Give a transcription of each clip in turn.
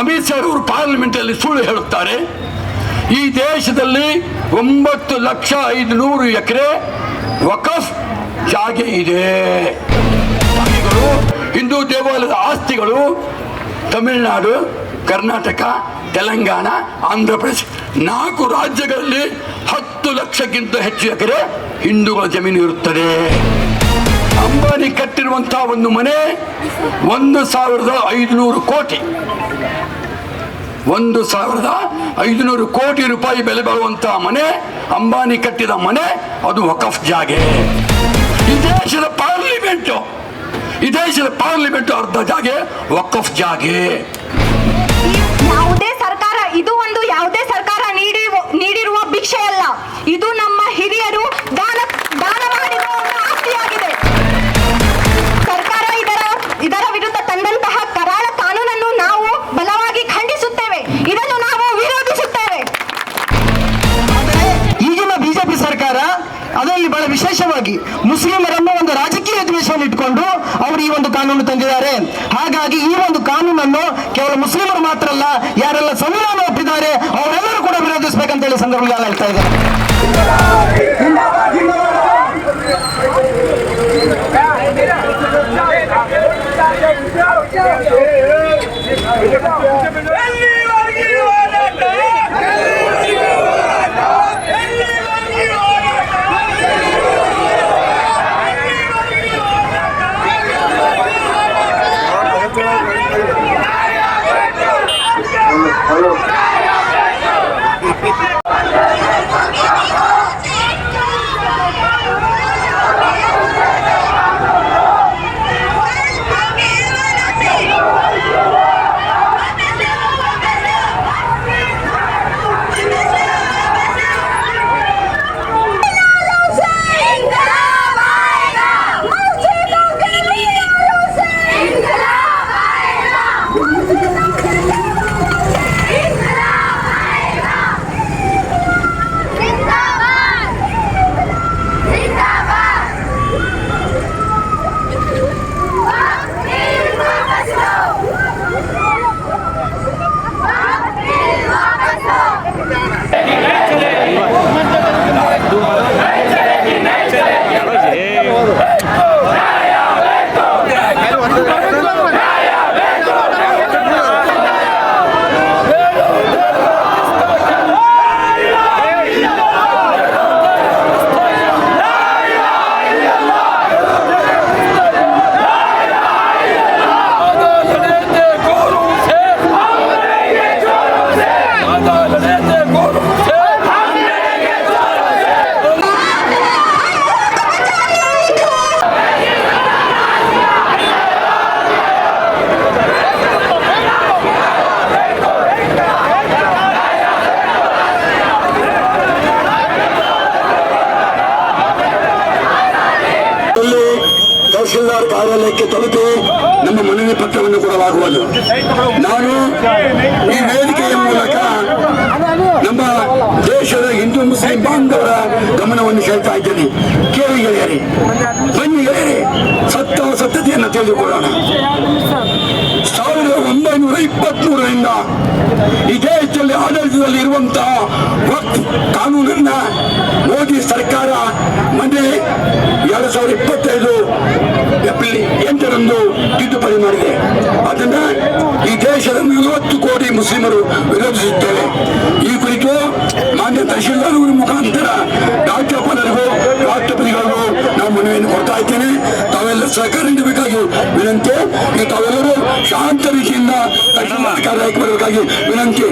ಅಮಿತ್ ಶಾ ಅವರು ಪಾರ್ಲಿಮೆಂಟ್ ಅಲ್ಲಿ ಸುಳ್ಳು ಹೇಳುತ್ತಾರೆ. ಈ ದೇಶದಲ್ಲಿ ಒಂಬತ್ತು ಲಕ್ಷ ಐದು ನೂರು ಎಕರೆ ವಕಫ್ ಜಾಗೆ ಇದೆ. ಹಿಂದೂ ದೇವಾಲಯದ ಆಸ್ತಿಗಳು, ತಮಿಳುನಾಡು, ಕರ್ನಾಟಕ, ತೆಲಂಗಾಣ ಆಂಧ್ರ ಪ್ರದೇಶ ನಾಲ್ಕು ರಾಜ್ಯಗಳಲ್ಲಿ ಹತ್ತು ಲಕ್ಷಕ್ಕಿಂತ ಹೆಚ್ಚು ಎಕರೆ ಹಿಂದೂಗಳ ಜಮೀನು ಇರುತ್ತದೆ. ಅಂಬಾನಿ ಕಟ್ಟಿರುವಂತಹ ಒಂದು ಮನೆ ಒಂದು ಸಾವಿರದ ಐದುನೂರು ಕೋಟಿ. ಒಂದು ಸಾವಿರದ ಐದುನೂರು ಕೋಟಿ ರೂಪಾಯಿ ಬೆಲೆ ಬಾಳುವಂತಹ ಮನೆ, ಅಂಬಾನಿ ಕಟ್ಟಿದ ಮನೆ, ಅದು ವಕಫ್ ಜಾಗೆ. ಈ ದೇಶದ ಪಾರ್ಲಿಮೆಂಟು, ಈ ದೇಶದ ಪಾರ್ಲಿಮೆಂಟ್ ಅರ್ಧ ಜಾಗೆ, ವಕಫ್ ಜಾಗೆ. ಯಾವುದೇ ಸರ್ಕಾರ, ಇದು ಒಂದು ಯಾವುದೇ ಸರ್ಕಾರ ನೀಡಿ, ನೀಡಿರುವ ಭಿಕ್ಷೆ ಅಲ್ಲ. ಇದು ನಮ್ಮ ಹಿರಿಯರು ದಾನ ದಾನ ಮುಸ್ಲಿಮರನ್ನು ಒಂದು ರಾಜಕೀಯ ದ್ವೇಷವನ್ನು ಇಟ್ಕೊಂಡು ಅವರು ಈ ಒಂದು ಕಾನೂನು ತಂದಿದ್ದಾರೆ. ಹಾಗಾಗಿ ಈ ಒಂದು ಕಾನೂನನ್ನು ಕೇವಲ ಮುಸ್ಲಿಮರು ಮಾತ್ರ ಅಲ್ಲ, ಯಾರೆಲ್ಲ ಸಂವಿಧಾನ ಒಪ್ಪಿದ್ದಾರೆ, ಅವರೆಲ್ಲರೂ ಕೂಡ ವಿರೋಧಿಸಬೇಕಂತ ಹೇಳಿ ಸಂದರ್ಭದಲ್ಲಿ ಹೇಳ್ತಾ ಇದ್ದಾರೆ ಸೆಳ್ತಾ ಇದ್ದೇನೆ. ಕೇಳಿ ಗೆಳೆಯರಿ, ಬನ್ನಿ ಗೆಳೆಯರಿ, ಸತ್ತ ಸತ್ತತೆಯನ್ನು ತಿಳಿದುಕೊಳ್ಳೋಣ. ಸಾವಿರದ ಒಂಬೈನೂರ ಇಪ್ಪತ್ಮೂರರಿಂದ ಈ ದೇಶದಲ್ಲಿ ಆಡಳಿತದಲ್ಲಿ ಇರುವಂತಹ ಕಾನೂನನ್ನ ಮೋದಿ ಸರ್ಕಾರ ಮೊನ್ನೆ ಎರಡು ಸಾವಿರದ ಇಪ್ಪತ್ತೈದು ಏಪ್ರಿಲ್ ಎಂಟರಂದು ತಿದ್ದುಪಡಿ ಮಾಡಿದೆ. ಅದನ್ನ ಈ ದೇಶದ ನಲವತ್ತು ಕೋಟಿ ಮುಸ್ಲಿಮರು ವಿರೋಧಿಸುತ್ತೇವೆ ಈ ಮಾನ್ಯ ತಹಶೀಲ್ದಾರ್ ಮುಖಾಂತರ ರಾಜ್ಯಪಾಲರಿಗೂ ರಾಷ್ಟ್ರಪತಿಗಳಿಗೂ ನಾವು ಮನವಿಯನ್ನು ಕೊಡ್ತಾ ಇದ್ದೇನೆ. ತಾವೆಲ್ಲ ಸಹಕಾರ ನೀಡಬೇಕಾಗಿ ವಿನಂತಿ. ತಾವೆಲ್ಲರೂ ಶಾಂತ ರೀತಿಯಿಂದ ತಹಶೀಲ್ದಾರ್ ಕಾರ್ಯಕ್ಕೆ ಬರಬೇಕಾಗಿ ವಿನಂತಿ.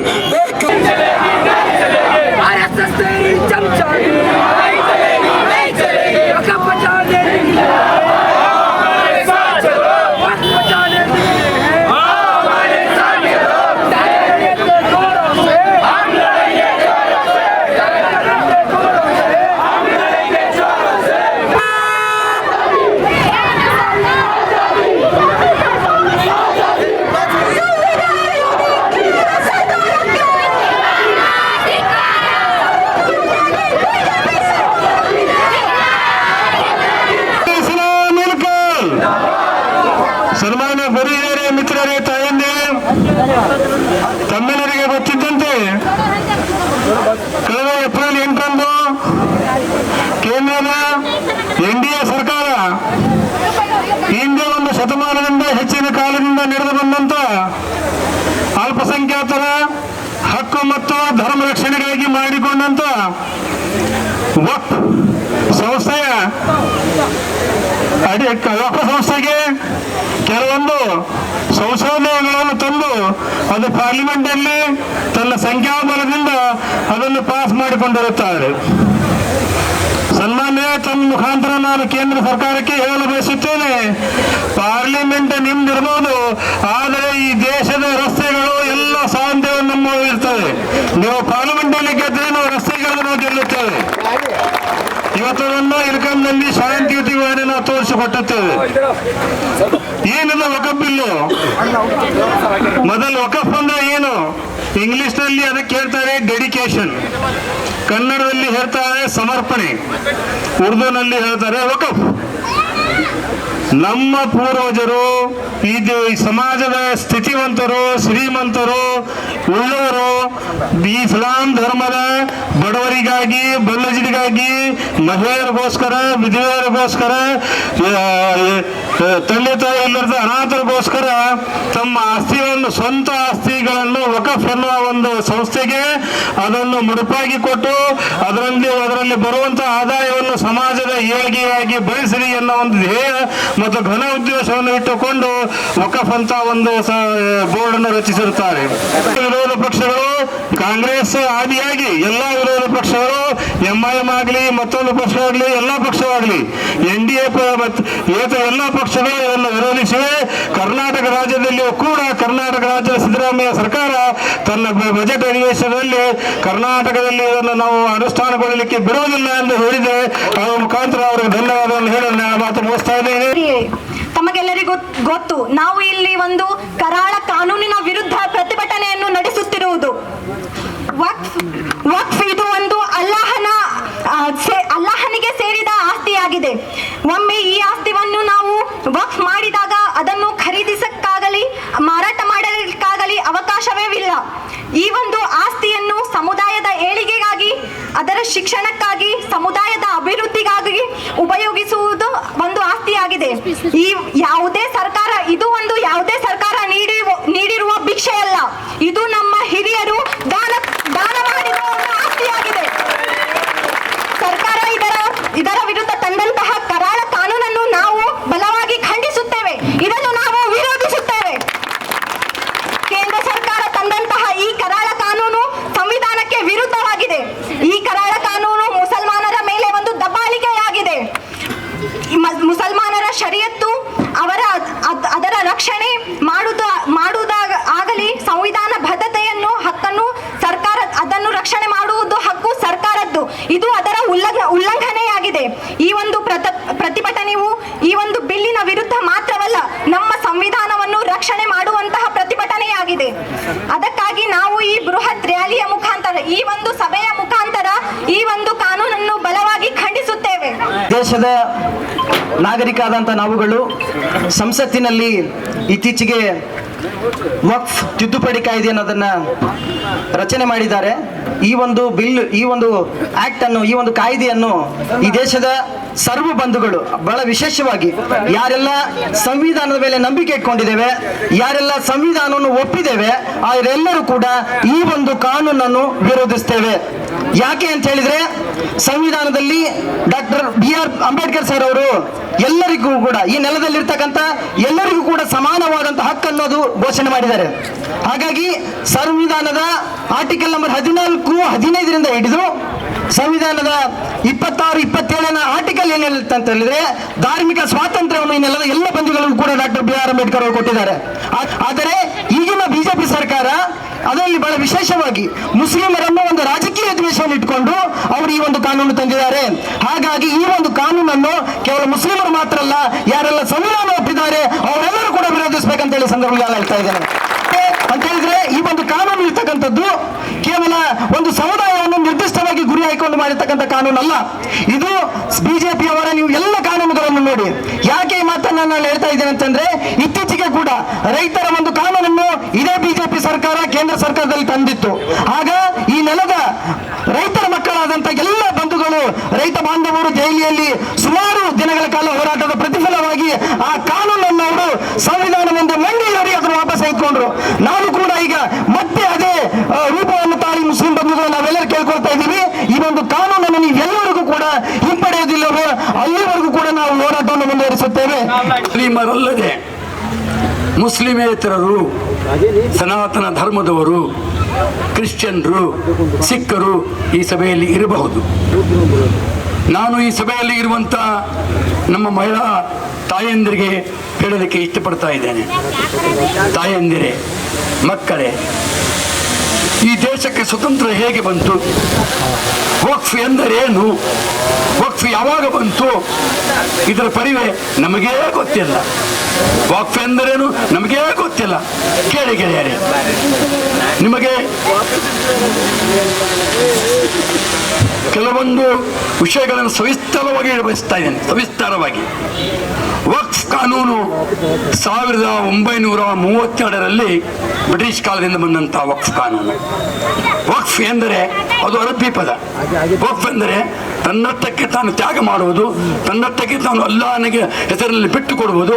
ತಮ್ಮೆಲ್ಲರಿಗೆ ಗೊತ್ತಿದ್ದಂತೆ ಕಳೆದ ಏಪ್ರಿಲ್ ಎಂಟರಂದು ಕೇಂದ್ರದ ಎನ್ಡಿಎ ಸರ್ಕಾರ ಹಿಂದೆ ಒಂದು ಶತಮಾನದಿಂದ ಹೆಚ್ಚಿನ ಕಾಲದಿಂದ ನಡೆದು ಬಂದಂತ ಅಲ್ಪಸಂಖ್ಯಾತರ ಹಕ್ಕು ಮತ್ತು ಧರ್ಮ ರಕ್ಷಣೆಗಾಗಿ ಮಾಡಿಕೊಂಡಂತ ವಕ್ ಸಂಸ್ಥೆಯ ಅಡಿ ವಕ್ಫ್ ಸಂಸ್ಥೆಗೆ ಕೆಲವೊಂದು ಸಂಶೋಧನೆಗಳನ್ನು ತಂದು ಅದು ಪಾರ್ಲಿಮೆಂಟಲ್ಲಿ ತನ್ನ ಸಂಖ್ಯಾಬಲದಿಂದ ಅದನ್ನು ಪಾಸ್ ಮಾಡಿಕೊಂಡಿರುತ್ತಾರೆ. ಸನ್ಮಾನ್ಯ ತಮ್ಮ ಮುಖಾಂತರ ನಾನು ಕೇಂದ್ರ ಸರ್ಕಾರಕ್ಕೆ ಹೇಳಲು ಬಯಸುತ್ತೇನೆ ಪಾರ್ಲಿಮೆಂಟ್ ನಿಮ್ದಿರ್ಬೋದು ಆದರೆ ಈ ದೇಶದ ರಸ್ತೆಗಳು ಎಲ್ಲ ಸಾಧ್ಯವನ್ನು ನಮ್ಮ ಇರ್ತವೆ. ನೀವು ಪಾರ್ಲಿಮೆಂಟ್ ಅಲ್ಲಿ ಗೆದ್ದರೆ ನಾವು ರಸ್ತೆಗಳನ್ನು ನಾವು ಗೆಲ್ಲುತ್ತೇವೆ ಇವತ್ತನ್ನು ಇರ್ಕಂನಲ್ಲಿ ಶಾಂತಿಯುತವಾಗಿ ನಾವು ತೋರಿಸಿಕೊಟ್ಟುತ್ತೇವೆ ಏನಿಲ್ಲ ವಕಫ್ ಬಿಲ್ಲು ಮೊದಲು ವಕಫ್ ಅಂದ್ರೆ ಏನು? ಇಂಗ್ಲಿಷ್ನಲ್ಲಿ ಅದಕ್ಕೆ ಹೇಳ್ತಾರೆ ಡೆಡಿಕೇಶನ್ ಕನ್ನಡದಲ್ಲಿ ಹೇಳ್ತಾರೆ ಸಮರ್ಪಣೆ. ಉರ್ದುನಲ್ಲಿ ಹೇಳ್ತಾರೆ ವಕಫ್ ನಮ್ಮ ಪೂರ್ವಜರು ಇದು ಈ ಸಮಾಜದ ಸ್ಥಿತಿವಂತರು, ಶ್ರೀಮಂತರು ಉಳ್ಳವರು ಇಸ್ಲಾಂ ಧರ್ಮದ ಬಡವರಿಗಾಗಿ ಬಲ್ಲಜಿಗಾಗಿ ಮಹಿಳೆಯರಿಗೋಸ್ಕರ, ವಿಧವೆಯರಿಗೋಸ್ಕರ ತಂದೆ ತಾಯಿ ಅನಾಥರಿಗೋಸ್ಕರ ತಮ್ಮ ಆಸ್ತಿಗಳನ್ನು ಸ್ವಂತ ಆಸ್ತಿಗಳನ್ನು ವಕಫ್ ಅನ್ನುವ ಒಂದು ಸಂಸ್ಥೆಗೆ ಅದನ್ನು ಮುಡುಪಾಗಿ ಕೊಟ್ಟು ಅದರಲ್ಲಿ ಅದರಲ್ಲಿ ಬರುವಂತಹ ಆದಾಯವನ್ನು ಸಮಾಜದ ಏಳಿಗೆಯಾಗಿ ಬಳಸಿರಿ ಅನ್ನೋ ಒಂದು ಧ್ಯೇಯ ಮತ್ತು ಘನ ಉದ್ದೇಶವನ್ನು ಇಟ್ಟುಕೊಂಡು ವಕಫ್ ಅಂತ ಒಂದು ಬೋರ್ಡ್ ಅನ್ನು ರಚಿಸಿರುತ್ತಾರೆ. ವಿರೋಧ ಪಕ್ಷಗಳು ಕಾಂಗ್ರೆಸ್ ಆದಿಯಾಗಿ ಎಲ್ಲಾ ವಿರೋಧ ಪಕ್ಷಗಳು ಎಂಐಎಂ ಆಗಲಿ, ಮತ್ತೊಂದು ಪಕ್ಷವಾಗಲಿ ಎಲ್ಲಾ ಪಕ್ಷವಾಗಲಿ ಎನ್ ಡಿ ಎ ಎಲ್ಲ ಪಕ್ಷಗಳು ಇದನ್ನು ವಿರೋಧಿಸಿವೆ. ಕರ್ನಾಟಕ ರಾಜ್ಯದಲ್ಲಿಯೂ ಕೂಡ ಕರ್ನಾಟಕ ರಾಜ್ಯದ ಸಿದ್ದರಾಮಯ್ಯ ಸರ್ಕಾರ ತನ್ನ ಬಜೆಟ್ ಅಧಿವೇಶನದಲ್ಲಿ ಕರ್ನಾಟಕದಲ್ಲಿ ಇದನ್ನು ನಾವು ಅನುಷ್ಠಾನಗೊಳ್ಳಲಿಕ್ಕೆ ಬಿಡುವುದಿಲ್ಲ ಎಂದು ಹೇಳಿದೆ. ಅದರ ಮುಖಾಂತರ ಅವರಿಗೆ ಧನ್ಯವಾದವನ್ನು ಹೇಳಲು ನಾನು ಮಾತು ಮುಗಿಸ್ತಾ ಇದ್ದೇನೆ. ತಮಗೆಲ್ಲರಿಗೂ ಗೊತ್ತು, ನಾವು ಇಲ್ಲಿ ಒಂದು ಕರಾಳ ಕಾನೂನಿನ ವಿರುದ್ಧ ಪ್ರತಿಭಟನೆಯನ್ನು ನಡೆಸುತ್ತಿರುವುದು ವಕ್ಫ್ ವಕ್ಫ್ ಇದು ಒಂದು ಅಲ್ಲಾಹನ ಆ, ಸೇ- ಅಲ್ಲಾಹನಿಗೆ ಸೇರಿದ ಆಸ್ತಿಯಾಗಿದೆ ಒಮ್ಮೆ ಈ ಆಸ್ತಿಯನ್ನು ನಾವು ವಕ್ಫ್ ಮಾಡಿದಾಗ ಅದನ್ನು ಖರೀದಿಸಕ್ಕಾಗಲಿ ಮಾರಾಟ ಮಾಡಲಿಕ್ಕಾಗಲಿ ಅವಕಾಶವೇ ಇಲ್ಲ ಈ ಒಂದು ಆಸ್ತಿಯನ್ನು ಸಮುದಾಯದ ಏಳಿಗೆಗಾಗಿ ಅದರ ಶಿಕ್ಷಣಕ್ಕಾಗಿ ಸಮುದಾಯದ ಅಭಿವೃದ್ಧಿಗಾಗಿ ಉಪಯೋಗಿಸುವುದು ಒಂದು ಆಸ್ತಿಯಾಗಿದೆ ಈ ಯಾವುದೇ ಸರ್ಕಾರ ಇದು ಒಂದು ಯಾವುದೇ ಸರ್ಕಾರ ನೀಡಿ ನೀಡಿರುವ ಭಿಕ್ಷೆಯಲ್ಲ ಇದು ನಮ್ಮ ಹಿರಿಯರು ದಾನ ದಾನ ಮಾಡಿರುವ ಒಂದು ಆಸ್ತಿಯಾಗಿದೆ ಸರ್ಕಾರ ಇದರ ಇದರ ವಿರುದ್ಧ ತಂದಂತಹ ಕರಾಳ ಕಾನೂನನ್ನು ನಾವು ಬಲವಾಗಿ ಖಂಡಿಸುತ್ತೇವೆ ಇದನ್ನು ನಾವು ವಿರೋಧಿಸುತ್ತೇವೆ ಕೇಂದ್ರ ಸರ್ಕಾರ ತಂದಂತಹ ಈ ಕರಾಳ ಕಾನೂನು ಸಂವಿಧಾನಕ್ಕೆ ವಿರುದ್ಧವಾಗಿದೆ ಈ ಕರಾಳ ಕಾನೂನು ಮುಸಲ್ಮಾನರ ಮೇಲೆ ಒಂದು ದಬ್ಬಾಳಿಕೆಯಾಗಿದೆ ಈ ಮ- ಮುಸಲ್ಮಾನರ ಶರಿಯತ್ತು ಅವರ ಅದ್- ಅದ್- ಅದರ ರಕ್ಷಣೆ ಮಾಡುದ ಮಾಡುವುದಾಗ ಆಗಲಿ ಸಂವಿಧಾನ ಬದ್ಧತೆಯನ್ನು ಹಕ್ಕನ್ನು ಸರ್ಕಾರ ಅದನ್ನು ರಕ್ಷಣೆ ಮಾಡುವುದು ಹಕ್ಕು ಸರ್ಕಾರದ್ದು ಇದು ಅದರ ಉಲ್ಲಂಘ ಉಲ್ಲಂಘನೆಯಾಗಿದೆ ಈ ಒಂದು ಪ್ರತ ಪ್ರತಿಭಟನೆಯು ಈ ಒಂದು ಬಿಲ್ಲಿನ ವಿರುದ್ಧ ಮಾತ್ರವಲ್ಲ ನಮ್ಮ ಸಂವಿಧಾನವನ್ನು ರಕ್ಷಣೆ ಮಾಡುವಂತಹ ಪ್ರತಿಭಟನೆಯಾಗಿದೆ ಅದಕ್ಕಾಗಿ ನಾವು ಈ ಬೃಹತ್ ರ್ಯಾಲಿಯ ಮುಖಾಂತರ ಈ ಒಂದು ಸಭೆಯ ಮುಖಾಂತರ ಈ ಒಂದು ಕಾನೂನನ್ನು ಬಲವಾಗಿ ಖಂಡಿಸುತ್ತೇವೆ ದೇಶದ ನಾಗರಿಕ ಆದಂಥ ನಾವುಗಳು ಸಂಸತ್ತಿನಲ್ಲಿ ಇತ್ತೀಚೆಗೆ ವಕ್ಫ್ ತಿದ್ದುಪಡಿ ಕಾಯ್ದೆ ಅನ್ನೋದನ್ನ ರಚನೆ ಮಾಡಿದ್ದಾರೆ. ಈ ಒಂದು ಬಿಲ್, ಈ ಒಂದು ಆ್ಯಕ್ಟನ್ನು ಈ ಒಂದು ಕಾಯ್ದೆಯನ್ನು ಈ ದೇಶದ ಸರ್ವ ಬಂಧುಗಳು, ಬಹಳ ವಿಶೇಷವಾಗಿ ಯಾರೆಲ್ಲ ಸಂವಿಧಾನದ ಮೇಲೆ ನಂಬಿಕೆ ಇಟ್ಕೊಂಡಿದ್ದೇವೆ, ಯಾರೆಲ್ಲ ಸಂವಿಧಾನವನ್ನು ಒಪ್ಪಿದ್ದೇವೆ, ಅವರೆಲ್ಲರೂ ಕೂಡ ಈ ಒಂದು ಕಾನೂನನ್ನು ವಿರೋಧಿಸ್ತೇವೆ. ಯಾಕೆ ಅಂತ ಹೇಳಿದ್ರೆ, ಸಂವಿಧಾನದಲ್ಲಿ doctor B R Ambedkar sir ಅವರು ಎಲ್ಲರಿಗೂ ಕೂಡ, ಈ ನೆಲದಲ್ಲಿರ್ತಕ್ಕಂಥ ಎಲ್ಲರಿಗೂ ಕೂಡ ಸಮಾನವಾದಂತಹ ಹಕ್ಕು ಅನ್ನೋದು ಘೋಷಣೆ ಮಾಡಿದ್ದಾರೆ. ಹಾಗಾಗಿ ಸಂವಿಧಾನದ ಆರ್ಟಿಕಲ್ ನಂಬರ್ ಹದಿನಾಲ್ಕು, ಹದಿನೈದರಿಂದ ಹಿಡಿದು ಸಂವಿಧಾನದ ಇಪ್ಪತ್ತಾರು ಇಪ್ಪತ್ತೇಳನ ಆರ್ಟಿಕಲ್ ಏನ್ ಹೇಳುತ್ತೆ ಅಂತ ಹೇಳಿದ್ರೆ, ಧಾರ್ಮಿಕ ಸ್ವಾತಂತ್ರ್ಯವನ್ನು ಈ ಎಲ್ಲ ಬಂಧುಗಳಿಗೂ ಕೂಡ ಡಾಕ್ಟರ್ ಬಿ ಆರ್ ಅಂಬೇಡ್ಕರ್ ಅವರು ಕೊಟ್ಟಿದ್ದಾರೆ. ಆದರೆ ಈಗಿನ ಬಿಜೆಪಿ ಸರ್ಕಾರ ಅದರಲ್ಲಿ ಬಹಳ ವಿಶೇಷವಾಗಿ ಮುಸ್ಲಿಮರನ್ನು ಒಂದು ರಾಜಕೀಯ ದ್ವೇಷವನ್ನು ಇಟ್ಕೊಂಡು ಅವರು ಈ ಒಂದು ಕಾನೂನು ತಂದಿದ್ದಾರೆ. ಹಾಗಾಗಿ ಈ ಒಂದು ಕಾನೂನನ್ನು ಕೇವಲ ಮುಸ್ಲಿಮರು ಮಾತ್ರ ಅಲ್ಲ, ಯಾರೆಲ್ಲ ಸಂವಿಧಾನ ಒಪ್ಪಿದ್ದಾರೆ, ಅವರೆಲ್ಲರೂ ಕೂಡ ವಿರೋಧಿಸಬೇಕಂತ ಹೇಳಿ ಸಂದರ್ಭದಲ್ಲಿ ಹೇಳ್ತಾ ಇದ್ದೇನೆ. ಅಂತ ಹೇಳಿದ್ರೆ ಈ ಒಂದು ಕಾನೂನು ಇರ್ತಕ್ಕಂಥದ್ದು ಕೇವಲ ಒಂದು ಸಮುದಾಯವನ್ನು ನಿರ್ದಿಷ್ಟವಾಗಿ ಗುರಿ ಹಾಕಿಕೊಂಡು ಮಾಡಿರ್ತಕ್ಕಂಥ ಕಾನೂನಲ್ಲ. ಇದು ಬಿಜೆಪಿಯವರ ನೀವು ಎಲ್ಲ ಕಾನೂನುಗಳನ್ನು ನೋಡಿ. ಯಾಕೆ ಈ ಮಾತನ್ನ ನಾನು ಹೇಳ್ತಾ ಇದ್ದೇನೆ ಅಂತಂದ್ರೆ, ಇತ್ತೀಚೆಗೆ ಕೂಡ ರೈತರ ಒಂದು ಕಾನೂನನ್ನು ಇದೇ ಬಿಜೆಪಿ ಸರ್ಕಾರ, ಕೇಂದ್ರ ಸರ್ಕಾರದಲ್ಲಿ ತಂದಿತ್ತು. ಆಗ ಈ ನೆಲದ ರೈತರ ಮಕ್ಕಳಾದಂತ ಎಲ್ಲ ಬಂಧುಗಳು, ರೈತ ಬಾಂಧವರು ದೆಹಲಿಯಲ್ಲಿ ಸುಮಾರು ದಿನಗಳ ಕಾಲ ಹೋರಾಟದ ಪ್ರತಿಫಲವಾಗಿ ಆ ಕಾನೂನನ್ನು ಅವರು ಸಂವಿಧಾನ ಮುಂದೆ ನಾವು ಕೂಡ ಈಗ ಮತ್ತೆ ಅದೇ ರೂಪವನ್ನು ತಾಳಿ ಮುಸ್ಲಿಂ ಬಂಧುಗಳು ನಾವೆಲ್ಲರೂ ಕೇಳ್ಕೊಳ್ತಾ ಇದ್ದೀವಿ. ಈ ಒಂದು ಕಾನೂನನ್ನು ನೀವೆಲ್ಲರಿಗೂ ಕೂಡ ಹಿಂಪಡೆಯೋದಿಲ್ಲವೋ, ಅಲ್ಲಿವರೆಗೂ ಕೂಡ ನಾವು ಹೋರಾಟವನ್ನು ಮುಂದುವರಿಸುತ್ತೇವೆ. ಮುಸ್ಲಿಮರಲ್ಲದೆ ಮುಸ್ಲಿಮೇತರರು, ಸನಾತನ ಧರ್ಮದವರು, ಕ್ರಿಶ್ಚಿಯನ್ರು, ಸಿಖ್ಖರು ಈ ಸಭೆಯಲ್ಲಿ ಇರಬಹುದು. ನಾನು ಈ ಸಭೆಯಲ್ಲಿ ಇರುವಂತ ನಮ್ಮ ಮಹಿಳಾ ತಾಯಂದಿರಿಗೆ ಹೇಳೋದಕ್ಕೆ ಇಷ್ಟಪಡ್ತಾ ಇದ್ದೇನೆ. ತಾಯಂದಿರೇ ಮಕ್ಕಳೇ, ಈ ದೇಶಕ್ಕೆ ಸ್ವತಂತ್ರ ಹೇಗೆ ಬಂತು? ವಕ್ಫ್ ಎಂದರೇನು ವಕ್ಫ್ ಯಾವಾಗ ಬಂತು? ಇದರ ಪರಿವೆ ನಮಗೇ ಗೊತ್ತಿಲ್ಲ. ವಕ್ಫ್ ಎಂದರೇನು ನಮಗೇ ಗೊತ್ತಿಲ್ಲ. ಕೇಳಿ ಗೆಳೆಯರೆ, ನಿಮಗೆ ಕೆಲವೊಂದು ವಿಷಯಗಳನ್ನು ಸವಿಸ್ತಾರವಾಗಿ ಬಯಸ್ತಾ ಇದ್ದೇನೆ. ಸವಿಸ್ತಾರವಾಗಿ. ವಕ್ಫ್ ಕಾನೂನು ಸಾವಿರದ ಒಂಬೈನೂರ ಮೂವತ್ತೆರಡರಲ್ಲಿ ಬ್ರಿಟಿಷ್ ಕಾಲದಿಂದ ಬಂದಂತಹ ವಕ್ಫ್ ಕಾನೂನು. ವಕ್ಫ್ ಎಂದರೆ ಅದು ಅರಬ್ಬಿ ಪದ. ವಕ್ಫ್ ಎಂದರೆ ತನ್ನಷ್ಟಕ್ಕೆ ತಾನು ತ್ಯಾಗ ಮಾಡುವುದು, ತನ್ನಷ್ಟಕ್ಕೆ ತಾನು ಅಲ್ಲಾನಿಗೆ ಹೆಸರಲ್ಲಿ ಬಿಟ್ಟು ಕೊಡುವುದು,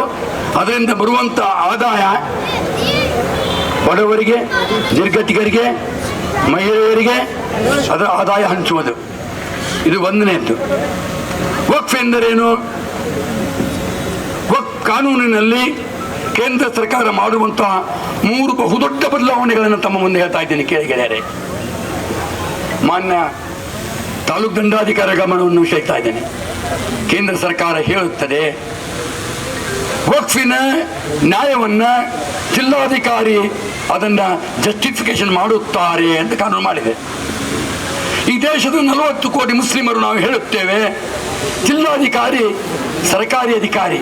ಅದರಿಂದ ಬರುವಂಥ ಆದಾಯ ಬಡವರಿಗೆ, ನಿರ್ಗತಿಕರಿಗೆ, ಮಹಿಳೆಯರಿಗೆ ಅದರ ಆದಾಯ ಹಂಚುವುದು. ಇದು ಒಂದನೇದ್ದು ವಕ್ಫ್ ಎಂದರೇನು? ಕಾನೂನಿನಲ್ಲಿ ಕೇಂದ್ರ ಸರ್ಕಾರ ಮಾಡುವಂತಹ ಮೂರು ಬಹುದೊಡ್ಡ ಬದಲಾವಣೆಗಳನ್ನು ತಮ್ಮ ಮುಂದೆ ಹೇಳ್ತಾ ಇದ್ದೇನೆ ಕೇಳಿ ಗೆಳೆಯರೆ. ಮಾನ್ಯ ತಾಲೂಕು ದಂಡಾಧಿಕಾರಿ ಗಮನವನ್ನು ಸೆಳೆತಾ ಇದ್ದೇನೆ. ಕೇಂದ್ರ ಸರ್ಕಾರ ಹೇಳುತ್ತದೆ, ವಕ್ಫಿನ ನ್ಯಾಯವನ್ನ ಜಿಲ್ಲಾಧಿಕಾರಿ ಅದನ್ನ ಜಸ್ಟಿಫಿಕೇಶನ್ ಮಾಡುತ್ತಾರೆ ಅಂತ ಕಾನೂನು ಮಾಡಿದೆ. ಈ ದೇಶದ ನಲವತ್ತು ಕೋಟಿ ಮುಸ್ಲಿಮರು ನಾವು ಹೇಳುತ್ತೇವೆ, ಜಿಲ್ಲಾಧಿಕಾರಿ, ಸರ್ಕಾರಿ ಅಧಿಕಾರಿ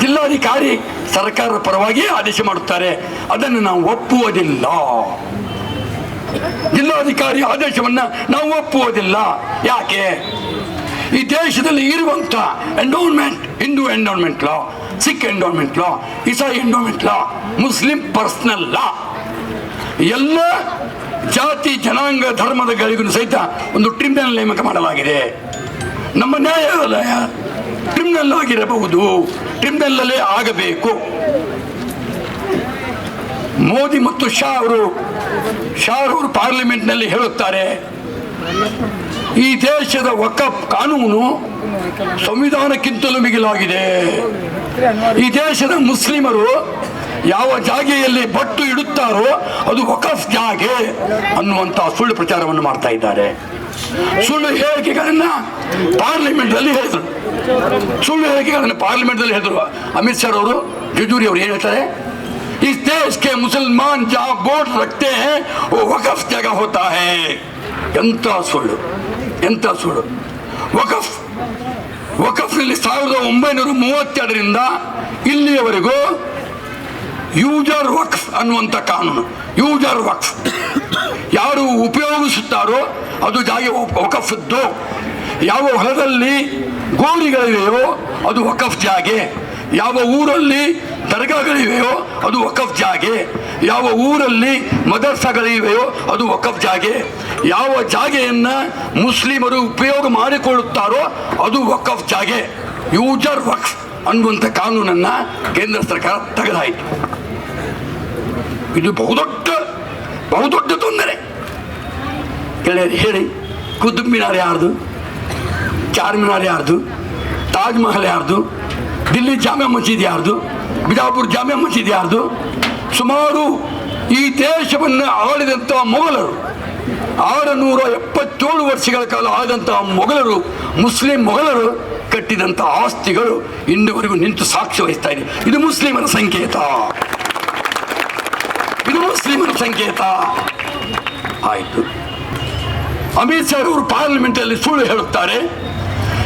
ಜಿಲ್ಲಾಧಿಕಾರಿ ಸರ್ಕಾರದ ಪರವಾಗಿ ಆದೇಶ ಮಾಡುತ್ತಾರೆ. ಅದನ್ನು ನಾವು ಒಪ್ಪುವುದಿಲ್ಲ. ಜಿಲ್ಲಾಧಿಕಾರಿ ಆದೇಶವನ್ನ ನಾವು ಒಪ್ಪುವುದಿಲ್ಲ. ಯಾಕೆ? ಈ ದೇಶದಲ್ಲಿ ಇರುವಂತ endowment Hindu endowment law Sikh endowment law ಇಸಾಯಿ endowment law Muslim personal law ಎಲ್ಲ ಜಾತಿ, ಜನಾಂಗ, ಧರ್ಮದ ಗಳಿಗೂ ಸಹಿತ ಒಂದು ಟ್ರಿಬ್ಯುನಲ್ ನೇಮಕ ಮಾಡಲಾಗಿದೆ. ನಮ್ಮ ನ್ಯಾಯಾಲಯ ಟ್ರಿಬ್ಯುನಲ್ ಆಗಿರಬಹುದು ಕ್ರಿಮಿನಲ್ ಅಲ್ಲೇ ಆಗಬೇಕು ಮೋದಿ ಮತ್ತು ಶಾ ಅವರು ಶಾ ಅವರು ಪಾರ್ಲಿಮೆಂಟ್ನಲ್ಲಿ ಹೇಳುತ್ತಾರೆ ಈ ದೇಶದ ವಕಫ್ ಕಾನೂನು ಸಂವಿಧಾನಕ್ಕಿಂತಲೂ ಮಿಗಿಲಾಗಿದೆ. ಈ ದೇಶದ ಮುಸ್ಲಿಮರು ಯಾವ ಜಾಗೆಯಲ್ಲಿ ಬಟ್ಟು ಇಡುತ್ತಾರೋ ಅದು ವಕಫ್ ಜಾಗೆ ಅನ್ನುವಂತಹ ಸುಳ್ಳು ಪ್ರಚಾರವನ್ನು ಮಾಡ್ತಾ ಇದ್ದಾರೆ. ಸುಳ್ಳು ಹೇಳಿಕೆಗಳನ್ನ ಪಾರ್ಲಿಮೆಂಟ್ ಅಲ್ಲಿ ಹೇಳಿದ್ರು. ಸುಳ್ಳು ಹೇಳಿಕೆಗಳನ್ನ ಪಾರ್ಲಿಮೆಂಟ್ ಅಲ್ಲಿ ಹೇಳಿದ್ರು ಅಮಿತ್ ಶಾ ಅವರು ಜುಜೂರಿ ಅವರು ಏನ್ ಹೇಳ್ತಾರೆ इस देश के मुसलमान जहाँ वोट रखते हैं वो वकफ जगह होता है ಎಂತ ಸುಳ್ಳು ಎಂತ ಸುಳ್ಳು ವಕಫ್ ವಕಫ್ನಲ್ಲಿ ಸಾವಿರದ ಒಂಬೈನೂರ ಮೂವತ್ತೆರಡರಿಂದ ಇಲ್ಲಿಯವರೆಗೂ ಯೂಜರ್ ವಕ್ಫ್ ಅನ್ನುವಂಥ ಕಾನೂನು ಯೂಜರ್ ವಕ್ಫ್ ಯಾರು ಉಪಯೋಗಿಸುತ್ತಾರೋ ಅದು ಜಾಗೆ ವಕಫದ್ದು ಯಾವ ಹೊಲದಲ್ಲಿ ಗೋರಿಗಳಿವೆಯೋ ಅದು ವಕಫ್ ಜಾಗೆ. ಯಾವ ಊರಲ್ಲಿ ದರ್ಗಾಗಳಿವೆಯೋ, ಅದು ವಕಫ್ ಜಾಗೆ. ಯಾವ ಊರಲ್ಲಿ ಮದರ್ಸಾಗಳಿವೆಯೋ, ಅದು ವಕಫ್ ಜಾಗೆ. ಯಾವ ಜಾಗೆಯನ್ನು ಮುಸ್ಲಿಮರು ಉಪಯೋಗ ಮಾಡಿಕೊಳ್ಳುತ್ತಾರೋ, ಅದು ವಕಫ್ ಜಾಗೆ. ಯೂಜರ್ ವಕ್ಫ್ ಅನ್ನುವಂಥ ಕಾನೂನನ್ನ ಕೇಂದ್ರ ಸರ್ಕಾರ ತೆಗೆದಾಯಿತು. ಇದು ಬಹುದೊಡ್ಡ ಬಹುದೊಡ್ಡ ತೊಂದರೆ. ಹೇಳಿ, ಕುತುಬ್ ಮಿನಾರ್ ಯಾರ್ದು? ಚಾರ್ಮಿನಾರ್ ಯಾರ್ದು? ತಾಜ್ ಮಹಲ್ ಯಾರ್ದು? ದಿಲ್ಲಿ ಜಾಮೆ ಮಸೀದಿ ಯಾರ್ದು? ಬಿಜಾಪುರ ಜಾಮೆ ಮಸೀದಿ ಯಾರ್ದು? ಸುಮಾರು ಈ ದೇಶವನ್ನು ಆಳಿದಂಥ ಮೊಘಲರು, ಆರುನೂರ ಎಪ್ಪತ್ತೇಳು ವರ್ಷಗಳ ಕಾಲ ಆದಂತಹ ಮೊಘಲರು, ಮುಸ್ಲಿಂ ಮೊಘಲರು ಕಟ್ಟಿದಂಥ ಆಸ್ತಿಗಳು ಇಂದುವರೆಗೂ ನಿಂತು ಸಾಕ್ಷಿ ವಹಿಸ್ತಾ ಇದೆ. ಇದು ಮುಸ್ಲಿಮರ ಸಂಕೇತ. ಇದು ಮುಸ್ಲಿಮರ ಸಂಕೇತ. ಆಯಿತು. ಅಮಿತ್ ಶಾ ಅವರು ಪಾರ್ಲಿಮೆಂಟಲ್ಲಿ ಸುಳ್ಳು ಹೇಳುತ್ತಾರೆ.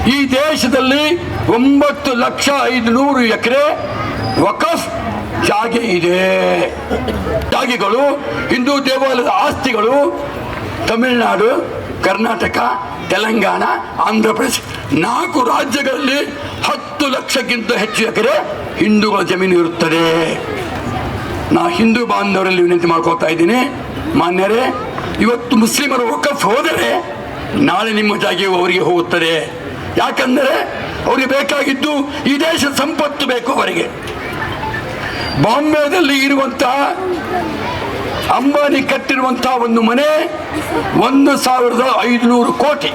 ಈ ದೇಶದಲ್ಲಿ ಒಂಬತ್ತು ಲಕ್ಷ ಐದು ನೂರು ಎಕರೆ ವಕಫ್ ಜಾಗೆ ಇದೆ. ಜಾಗೆಗಳು, ಹಿಂದೂ ದೇವಾಲಯದ ಆಸ್ತಿಗಳು, ತಮಿಳುನಾಡು, ಕರ್ನಾಟಕ, ತೆಲಂಗಾಣ ಆಂಧ್ರ ಪ್ರದೇಶ ನಾಲ್ಕು ರಾಜ್ಯಗಳಲ್ಲಿ ಹತ್ತು ಲಕ್ಷಕ್ಕಿಂತ ಹೆಚ್ಚು ಎಕರೆ ಹಿಂದೂಗಳ ಜಮೀನು ಇರುತ್ತದೆ. ನಾ ಹಿಂದೂ ಬಾಂಧವರಲ್ಲಿ ವಿನಂತಿ ಮಾಡ್ಕೋತಾ ಇದ್ದೀನಿ. ಮಾನ್ಯರೇ, ಇವತ್ತು ಮುಸ್ಲಿಮರು ವಕಫ್ ಹೋದರೆ ನಾಳೆ ನಿಮ್ಮ ಜಾಗೆಯು ಅವರಿಗೆ ಹೋಗುತ್ತದೆ. ಯಾಕಂದರೆ ಅವರಿಗೆ ಬೇಕಾಗಿದ್ದು ಈ ದೇಶ ಸಂಪತ್ತು ಬೇಕು ಅವರಿಗೆ. ಬಾಂಬೆದಲ್ಲಿ ಇರುವಂತಹ ಅಂಬಾನಿ ಕಟ್ಟಿರುವಂತಹ ಒಂದು ಮನೆ ಒಂದು ಸಾವಿರದ ಐದುನೂರು ಕೋಟಿ.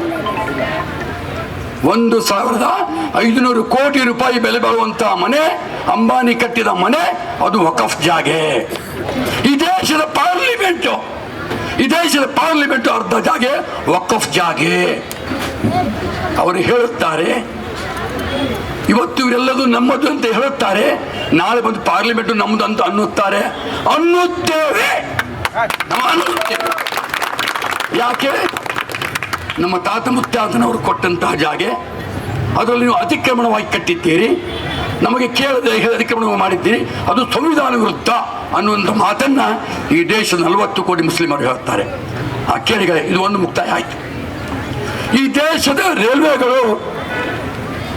ಒಂದು ಸಾವಿರದ ಐದುನೂರು ಕೋಟಿ ರೂಪಾಯಿ ಬೆಲೆ ಬಾಳುವಂತಹ ಮನೆ, ಅಂಬಾನಿ ಕಟ್ಟಿದ ಮನೆ, ಅದು ವಕಫ್ ಜಾಗೆ. ಈ ದೇಶದ ಪಾರ್ಲಿಮೆಂಟು, ಈ ದೇಶದ ಪಾರ್ಲಿಮೆಂಟ್ ಅರ್ಧ ಜಾಗೆ, ವಕಫ್ ಜಾಗೆ. ಅವರು ಹೇಳುತ್ತಾರೆ, ಇವತ್ತು ಇವರೆಲ್ಲದೂ ನಮ್ಮದು ಅಂತ ಹೇಳುತ್ತಾರೆ, ನಾಳೆ ಬಂದು ಪಾರ್ಲಿಮೆಂಟ್ ನಮ್ಮದು ಅಂತ ಅನ್ನುತ್ತಾರೆ. ಅನ್ನುತ್ತೇವೆ! ಅನ್ನುತ್ತೇವೆ. ಯಾಕೆ? ನಮ್ಮ ತಾತ ಮುತ್ತಾತನವರು ಕೊಟ್ಟಂತಹ ಜಾಗೆ, ಅದರಲ್ಲಿ ನೀವು ಅತಿಕ್ರಮಣವಾಗಿ ಕಟ್ಟಿದ್ದೀರಿ. ನಮಗೆ ಕೇಳದೆ ಅತಿಕ್ರಮಣ ಮಾಡಿದ್ದೀರಿ. ಅದು ಸಂವಿಧಾನ ವಿರುದ್ಧ ಅನ್ನುವಂಥ ಮಾತನ್ನ ಈ ದೇಶದ ನಲವತ್ತು ಕೋಟಿ ಮುಸ್ಲಿಮರು ಹೇಳ್ತಾರೆ ಆ ಕೇಳಿಗೆ ಇದು ಒಂದು ಮುಕ್ತಾಯ ಆಯಿತು. ಈ ದೇಶದ ರೈಲ್ವೆಗಳು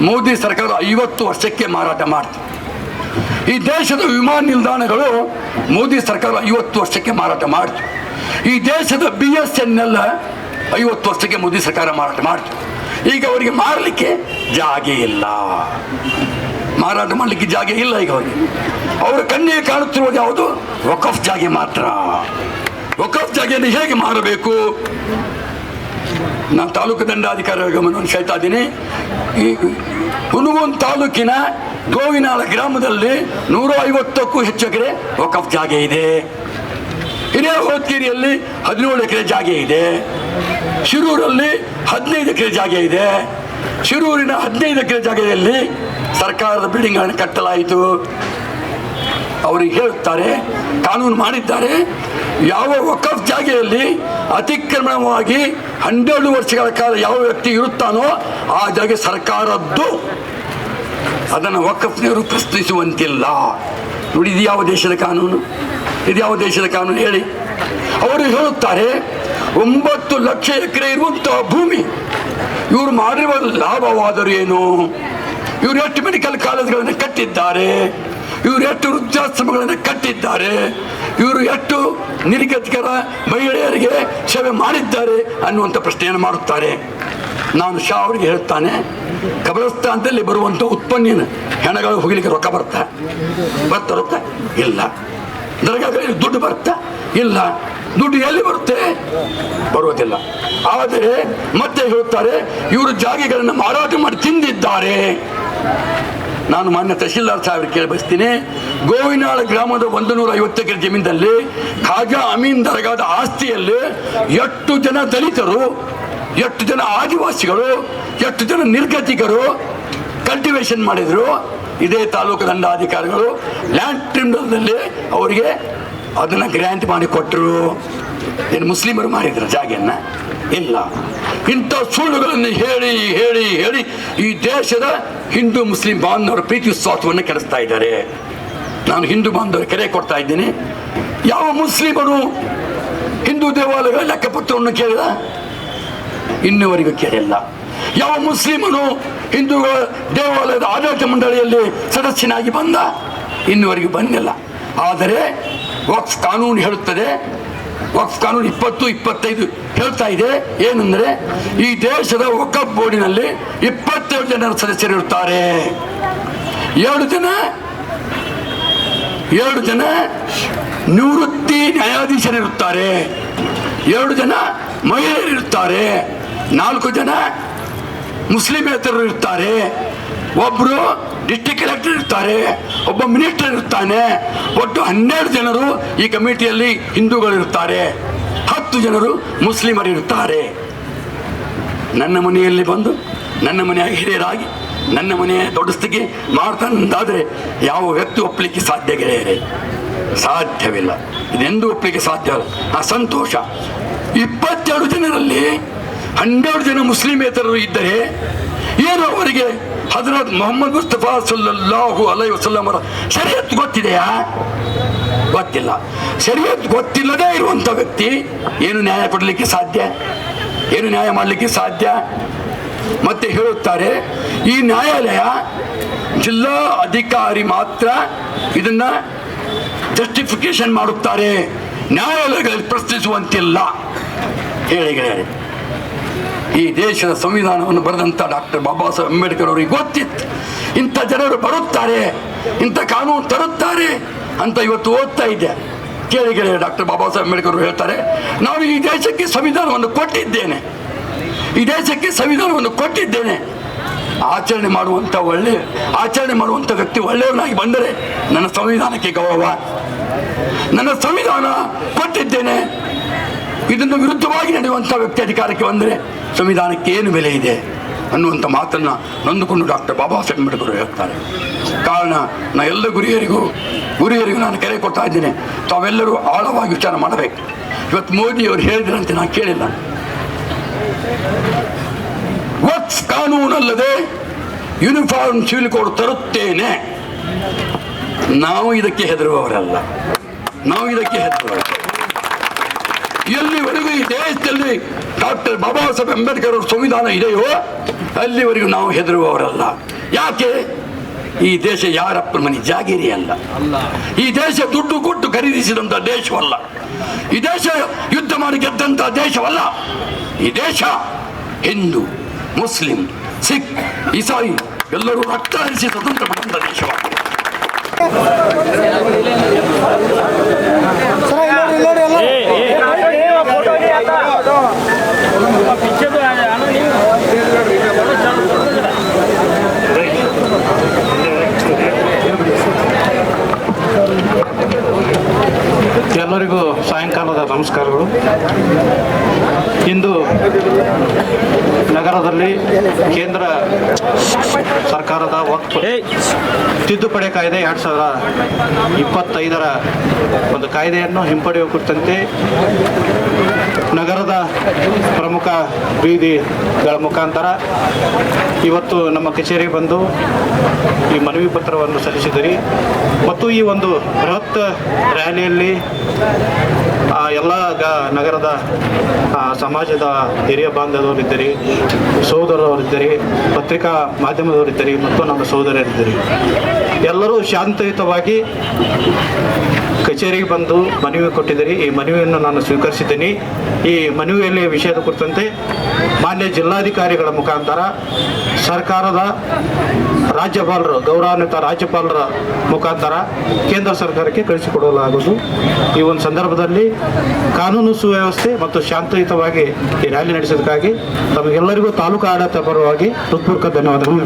ಮೋದಿ ಸರ್ಕಾರ ಐವತ್ತು ವರ್ಷಕ್ಕೆ ಮಾರಾಟ ಮಾಡ್ತು ಈ ದೇಶದ ವಿಮಾನ ನಿಲ್ದಾಣಗಳು ಮೋದಿ ಸರ್ಕಾರ ಐವತ್ತು ವರ್ಷಕ್ಕೆ ಮಾರಾಟ ಮಾಡ್ತು ಈ ದೇಶದ ಬಿ ಎಸ್ ಎನ್ ಎಲ್ ಐವತ್ತು ವರ್ಷಕ್ಕೆ ಮೋದಿ ಸರ್ಕಾರ ಮಾರಾಟ ಮಾಡ್ತು ಈಗ ಅವರಿಗೆ ಮಾರಲಿಕ್ಕೆ ಜಾಗ ಇಲ್ಲ. ಮಾರಾಟ ಮಾಡಲಿಕ್ಕೆ ಜಾಗ ಇಲ್ಲ ಈಗ ಅವರಿಗೆ. ಅವರ ಕಣ್ಣಿಗೆ ಕಾಣುತ್ತಿರುವುದು ಯಾವುದು? ವಕಫ್ ಜಾಗೆ ಮಾತ್ರ. ವಕಫ್ ಜಾಗೆಯನ್ನು ಹೇಗೆ ಮಾರಬೇಕು? ನಾನು ತಾಲೂಕು ದಂಡಾಧಿಕಾರಿ ಗಮನವನ್ನು ಸೆಳ್ತಾ ಇದ್ದೀನಿ. ಈ ಹುನಗುಂದ್ ತಾಲೂಕಿನ ಗೋವಿನಾಳ ಗ್ರಾಮದಲ್ಲಿ ನೂರ ಐವತ್ತಕ್ಕೂ ಹೆಚ್ಚು ಎಕರೆ ವಕಫ್ ಜಾಗೆ ಇದೆ. ಹಿರಿಯ ಹೋದ್ಗಿರಿಯಲ್ಲಿ ಹದಿನೇಳು ಎಕರೆ ಜಾಗೆ ಇದೆ. ಶಿರೂರಲ್ಲಿ ಹದಿನೈದು ಎಕರೆ ಜಾಗೆ ಇದೆ. ಶಿರೂರಿನ ಹದಿನೈದು ಎಕರೆ ಜಾಗದಲ್ಲಿ ಸರ್ಕಾರದ ಬಿಲ್ಡಿಂಗ್ಗಳನ್ನು ಕಟ್ಟಲಾಯಿತು. ಅವರಿಗೆ ಹೇಳುತ್ತಾರೆ, ಕಾನೂನು ಮಾಡಿದ್ದಾರೆ, ಯಾವ ವಕಫ್ ಜಾಗೆಯಲ್ಲಿ ಅತಿಕ್ರಮಣವಾಗಿ ಹನ್ನೆರಡು ವರ್ಷಗಳ ಕಾಲ ಯಾವ ವ್ಯಕ್ತಿ ಇರುತ್ತಾನೋ ಆ ಜಾಗೆ ಸರ್ಕಾರದ್ದು ಅದನ್ನು ವಕಫ್ನವರು ಪ್ರಶ್ನಿಸುವಂತಿಲ್ಲ. ನೋಡಿ, ಇದು ಯಾವ ದೇಶದ ಕಾನೂನು? ಇದು ಯಾವ ದೇಶದ ಕಾನೂನು? ಹೇಳಿ. ಅವರು ಹೇಳುತ್ತಾರೆ, ಒಂಬತ್ತು ಲಕ್ಷ ಎಕರೆ ಇರುವಂತಹ ಭೂಮಿ, ಇವರು ಮಾಡಿರುವ ಲಾಭವಾದರೂ ಏನು? ಇವರು ಎಷ್ಟು ಮೆಡಿಕಲ್ ಕಾಲೇಜುಗಳನ್ನು ಕಟ್ಟಿದ್ದಾರೆ? ಇವರು ಎಷ್ಟು ವೃದ್ಧಾಶ್ರಮಗಳನ್ನು ಕಟ್ಟಿದ್ದಾರೆ, ಇವರು ಎಷ್ಟು ನಿರ್ಗತಿಕರ ಮಹಿಳೆಯರಿಗೆ ಸೇವೆ ಮಾಡಿದ್ದಾರೆ ಅನ್ನುವಂಥ ಪ್ರಶ್ನೆಯನ್ನು ಮಾಡುತ್ತಾರೆ. ನಾನು ಶಾ ಅವರಿಗೆ ಹೇಳ್ತಾನೆ ಕಬಲಸ್ಥಾನದಲ್ಲಿ ಬರುವಂಥ ಉತ್ಪನ್ನ ಹೆಣಗಳು ಹೋಗಲಿಕ್ಕೆ ರೊಕ್ಕ ಬರ್ತಾ ಬರ್ತಾ ರೊಕ್ಕ ಇಲ್ಲ. ದರ್ಗಾದಲ್ಲಿ ದುಡ್ಡು ಬರ್ತಾ ಇಲ್ಲ. ದುಡ್ಡು ಎಲ್ಲಿ ಬರುತ್ತೆ? ಬರುವುದಿಲ್ಲ. ಆದರೆ ಮತ್ತೆ ಹೇಳುತ್ತಾರೆ, ಇವರು ಜಾಗೆಗಳನ್ನು ಮಾರಾಟ ಮಾಡಿ ತಿಂದಿದ್ದಾರೆ. ನಾನು ಮಾನ್ಯ ತಹಶೀಲ್ದಾರ್ ಸಾಹೇಬ್ ಕೇಳಿ ಬಯಸ್ತೀನಿ ಗೋವಿನಾಳ ಗ್ರಾಮದ ಒಂದು ನೂರ ಐವತ್ತು ಎಕರೆ ಜಮೀನಲ್ಲಿ ಖಾಜಾ ಅಮೀನ್ ದರ್ಗಾದ ಆಸ್ತಿಯಲ್ಲಿ ಎಷ್ಟು ಜನ ದಲಿತರು ಎಷ್ಟು ಜನ ಆದಿವಾಸಿಗಳು ಎಷ್ಟು ಜನ ನಿರ್ಗತಿಕರು ಕಲ್ಟಿವೇಶನ್ ಮಾಡಿದ್ರು. ಇದೇ ತಾಲೂಕು ದಂಡಾಧಿಕಾರಿಗಳು. ಲ್ಯಾಂಡ್ ಟ್ರಿಬ್ಯುನಲ್ನಲ್ಲಿ ಅವರಿಗೆ ಅದನ್ನು ಗ್ರ್ಯಾಂಟ್ ಮಾಡಿ ಕೊಟ್ಟರು ಏನು ಮುಸ್ಲಿಮರು ಮಾಡಿದ್ರು ಜಾಗೆಯನ್ನ ಇಲ್ಲ. ಇಂಥ ಸುಳ್ಳುಗಳನ್ನು ಹೇಳಿ ಹೇಳಿ ಹೇಳಿ ಈ ದೇಶದ ಹಿಂದೂ ಮುಸ್ಲಿಂ ಬಾಂಧವರ ಪ್ರೀತಿ ವಿಶ್ವಾಸವನ್ನು ಕೆಡಿಸ್ತಾ ಇದ್ದಾರೆ. ನಾನು ಹಿಂದೂ ಬಾಂಧವರು ಕರೆ ಕೊಡ್ತಾ ಇದ್ದೀನಿ. ಯಾವ ಮುಸ್ಲಿಮರು ಹಿಂದೂ ದೇವಾಲಯಗಳ ಲೆಕ್ಕಪತ್ರವನ್ನು ಕೇಳಿದ? ಇನ್ನುವರೆಗೂ ಕೇಳಿಲ್ಲ. ಯಾವ ಮುಸ್ಲಿಮನು ಹಿಂದೂಗಳ ದೇವಾಲಯದ ಆಡಳಿತ ಮಂಡಳಿಯಲ್ಲಿ ಸದಸ್ಯನಾಗಿ ಬಂದ? ಇನ್ನುವರೆಗೂ ಬಂದಿಲ್ಲ. ಆದರೆ ವಕ್ಸ್ ಕಾನೂನು ಹೇಳುತ್ತದೆ ವಕ್ಫ್ ಕಾನೂನು ಇಪ್ಪತ್ತು, ಇಪ್ಪತ್ತೈದು ಹೇಳ್ತಾ ಇದೆ. ಏನಂದ್ರೆ, ಈ ದೇಶದ ವಕಫ್ ಬೋರ್ಡಿನಲ್ಲಿ ಇಪ್ಪತ್ತೇಳು ಜನ ಸದಸ್ಯರಿರುತ್ತಾರೆ ಏಳು ಜನ ಏಳು ಜನ ನಿವೃತ್ತಿ ನ್ಯಾಯಾಧೀಶರಿರುತ್ತಾರೆ ಎರಡು ಜನ ಮಹಿಳೆಯರಿರುತ್ತಾರೆ ನಾಲ್ಕು ಜನ ಮುಸ್ಲಿಮೇತರರು ಇರ್ತಾರೆ ಒಬ್ಬರು ಡಿಸ್ಟಿಕ್ ಕಲೆಕ್ಟರ್ ಇರ್ತಾರೆ, ಒಬ್ಬ ಮಿನಿಸ್ಟರ್ ಇರ್ತಾನೆ, ಒಟ್ಟು ಹನ್ನೆರಡು ಜನರು ಈ ಕಮಿಟಿಯಲ್ಲಿ ಹಿಂದೂಗಳಿರ್ತಾರೆ. ಹತ್ತು ಜನರು ಮುಸ್ಲಿಮರಿರ್ತಾರೆ. ನನ್ನ ಮನೆಯಲ್ಲಿ ಬಂದು, ನನ್ನ ಮನೆಯ ಹಿರಿಯರಾಗಿ, ನನ್ನ ಮನೆಯ ದೊಡ್ಡಸ್ತಿಗೆ ಮಾಡ್ತಾನಂದಾದರೆ ಯಾವ ವ್ಯಕ್ತಿ ಒಪ್ಪಲಿಕ್ಕೆ ಸಾಧ್ಯ ಗೆಳೆಯರೇ? ಸಾಧ್ಯವಿಲ್ಲ. ಇದೆಂದು ಒಪ್ಪಲಿಕ್ಕೆ ಸಾಧ್ಯವಿಲ್ಲ ಆ ಸಂತೋಷ. ಇಪ್ಪತ್ತೆರಡು ಜನರಲ್ಲಿ ಹನ್ನೆರಡು ಜನ ಮುಸ್ಲಿಮೇತರರು ಇದ್ದರೆ, ಏನು ಅವರಿಗೆ ಹಜರತ್ ಮೊಹಮ್ಮದ್ ಮುಸ್ತಫಾ ಸಲ್ಲಲ್ಲಾಹು ಅಲೈ ವಸಲ್ಲಮರ ಶರೀಯತ್ ಗೊತ್ತಿದೆಯಾ? ಗೊತ್ತಿಲ್ಲ. ಶರೀಯತ್ ಗೊತ್ತಿಲ್ಲದೆ ಇರುವಂಥ ವ್ಯಕ್ತಿ ಏನು ನ್ಯಾಯ ಕೊಡಲಿಕ್ಕೆ ಸಾಧ್ಯ? ಏನು ನ್ಯಾಯ ಮಾಡಲಿಕ್ಕೆ ಸಾಧ್ಯ? ಮತ್ತೆ ಹೇಳುತ್ತಾರೆ, ಈ ನ್ಯಾಯಾಲಯ ಜಿಲ್ಲಾ ಅಧಿಕಾರಿ ಮಾತ್ರ ಇದನ್ನ ಜಸ್ಟಿಫಿಕೇಶನ್ ಮಾಡುತ್ತಾರೆ. ನ್ಯಾಯಾಲಯಗಳಲ್ಲಿ ಪ್ರಶ್ನಿಸುವಂತಿಲ್ಲ. ಹೇಳಿ ಈ ದೇಶದ ಸಂವಿಧಾನವನ್ನು ಬರೆದಂಥ ಡಾಕ್ಟರ್ ಬಾಬಾ ಸಾಹೇಬ್ ಅಂಬೇಡ್ಕರ್ ಅವರಿಗೆ ಗೊತ್ತಿತ್ತು. ಇಂಥ ಜನರು ಬರುತ್ತಾರೆ, ಇಂಥ ಕಾನೂನು ತರುತ್ತಾರೆ ಅಂತ ಇವತ್ತು ಓದ್ತಾ ಇದ್ದೆ. ಕೇಳಿ ಕೇಳಿ ಡಾಕ್ಟರ್ ಬಾಬಾ ಸಾಹೇಬ್ ಅಂಬೇಡ್ಕರ್ ಅವರು ಹೇಳ್ತಾರೆ ನಾನು ಈ ದೇಶಕ್ಕೆ ಸಂವಿಧಾನವನ್ನು ಕೊಟ್ಟಿದ್ದೇನೆ. ಈ ದೇಶಕ್ಕೆ ಸಂವಿಧಾನವನ್ನು ಕೊಟ್ಟಿದ್ದೇನೆ. ಆಚರಣೆ ಮಾಡುವಂಥ ಒಳ್ಳೆ, ಆಚರಣೆ ಮಾಡುವಂಥ ವ್ಯಕ್ತಿ ಒಳ್ಳೆಯವನಾಗಿ ಬಂದರೆ ನನ್ನ ಸಂವಿಧಾನಕ್ಕೆ ಗೌರವ. ನನ್ನ ಸಂವಿಧಾನ ಕೊಟ್ಟಿದ್ದೇನೆ. ಇದನ್ನು ವಿರುದ್ಧವಾಗಿ ನಡೆಯುವಂಥ ವ್ಯಕ್ತಿ ಅಧಿಕಾರಕ್ಕೆ ಬಂದರೆ ಸಂವಿಧಾನಕ್ಕೆ ಏನು ಬೆಲೆ ಇದೆ ಅನ್ನುವಂಥ ಮಾತನ್ನು ನೊಂದುಕೊಂಡು ಡಾಕ್ಟರ್ ಬಾಬಾ ಸಾಹೇಬ್ ಅಂಬೇಡ್ಕರ್ ಹೇಳ್ತಾರೆ. ಕಾರಣ, ನಾ ಎಲ್ಲ ಗುರಿಯರಿಗೂ ಗುರಿಯರಿಗೂ ನಾನು ಕರೆ ಕೊಡ್ತಾ ಇದ್ದೇನೆ. ತಾವೆಲ್ಲರೂ ಆಳವಾಗಿ ವಿಚಾರ ಮಾಡಬೇಕು. ಇವತ್ತು ಮೋದಿ ಅವರು ಹೇಳಿದ್ರಂತೆ ನಾನು ಕೇಳಿಲ್ಲ. ವಕ್ಸ್ ಕಾನೂನಲ್ಲದೆ ಯೂನಿಫಾರ್ಮ್ ಸಿವಿಲ್ ಕೋಡ್ ತರುತ್ತೇನೆ. ನಾವು ಇದಕ್ಕೆ ಹೆದರುವವರಲ್ಲ. ನಾವು ಇದಕ್ಕೆ ಹೆದರುವವರು ಎಲ್ಲಿವರೆಗೂ ಈ ದೇಶದಲ್ಲಿ ಡಾಕ್ಟರ್ ಬಾಬಾ ಸಾಹೇಬ್ ಅಂಬೇಡ್ಕರ್ ಅವ್ರ ಸಂವಿಧಾನ ಇದೆಯೋ, ಅಲ್ಲಿವರೆಗೂ ನಾವು ಹೆದರುವವರಲ್ಲ. ಯಾಕೆ? ಈ ದೇಶ ಯಾರಪ್ಪನ ಮನೆ? ಜಾಗೀರಿ ಅಲ್ಲ. ಈ ದೇಶ ದುಡ್ಡು ಕೊಟ್ಟು ಖರೀದಿಸಿದಂಥ ದೇಶವಲ್ಲ. ಈ ದೇಶ ಯುದ್ಧ ಮಾಡಿ ಗೆದ್ದಂಥ ದೇಶವಲ್ಲ. ಈ ದೇಶ ಹಿಂದೂ, ಮುಸ್ಲಿಂ, ಸಿಖ್, ಇಸಾಯಿ ಎಲ್ಲರೂ ರಕ್ತ ಹರಿಸಿ ಸ್ವತಂತ್ರ ಪಡೆದಂತ ದೇಶವಾಗಿದೆ. ಇಂದು ನಗರದಲ್ಲಿ ಕೇಂದ್ರ ಸರ್ಕಾರದ ವಕ್ಫ್ ತಿದ್ದುಪಡಿ ಕಾಯ್ದೆ ಎರಡು ಸಾವಿರ ಇಪ್ಪತ್ತೈದರ ಒಂದು ಕಾಯ್ದೆಯನ್ನು ಹಿಂಪಡೆಯುವ ಕುರಿತಂತೆ ನಗರದ ಪ್ರಮುಖ ಬೀದಿಗಳ ಮುಖಾಂತರ ಇವತ್ತು ನಮ್ಮ ಕಚೇರಿಗೆ ಬಂದು ಈ ಮನವಿ ಪತ್ರವನ್ನು ಸಲ್ಲಿಸಿದಿರಿ ಮತ್ತು ಈ ಒಂದು ಬೃಹತ್ ರ್ಯಾಲಿಯಲ್ಲಿ ಎಲ್ಲ ಗ ನಗರದ ಸಮಾಜದ ಹಿರಿಯ ಬಾಂಧವರಿದ್ದೀರಿ. ಸೋದರವರಿದ್ದೀರಿ ಪತ್ರಿಕಾ ಮಾಧ್ಯಮದವರಿದ್ದರೆ ಮತ್ತು ನಮ್ಮ ಸಹೋದರರಿದ್ದರೆ ಎಲ್ಲರೂ ಶಾಂತಯುತವಾಗಿ ಕಚೇರಿಗೆ ಬಂದು ಮನವಿ ಕೊಟ್ಟಿದ್ದೀರಿ. ಈ ಮನವಿಯನ್ನು ನಾನು ಸ್ವೀಕರಿಸಿದ್ದೀನಿ. ಈ ಮನವಿಯಲ್ಲಿ ವಿಷಯದ ಕುರಿತಂತೆ ಮಾನ್ಯ ಜಿಲ್ಲಾಧಿಕಾರಿಗಳ ಮುಖಾಂತರ ಸರ್ಕಾರದ ರಾಜ್ಯಪಾಲರು ಗೌರವಾನ್ವಿತ ರಾಜ್ಯಪಾಲರ ಮುಖಾಂತರ ಕೇಂದ್ರ ಸರ್ಕಾರಕ್ಕೆ ಕಳಿಸಿಕೊಡಲಾಗುವುದು. ಈ ಒಂದು ಸಂದರ್ಭದಲ್ಲಿ ಕಾನೂನು ಸುವ್ಯವಸ್ಥೆ ಮತ್ತು ಶಾಂತಿಯುತವಾಗಿ ಈ ರ್ಯಾಲಿ ನಡೆಸೋದಕ್ಕಾಗಿ ತಮಗೆಲ್ಲರಿಗೂ ತಾಲೂಕು ಆಡಳಿತ ಪರವಾಗಿ ಹೃತ್ಪೂರ್ವಕ ಧನ್ಯವಾದಗಳು.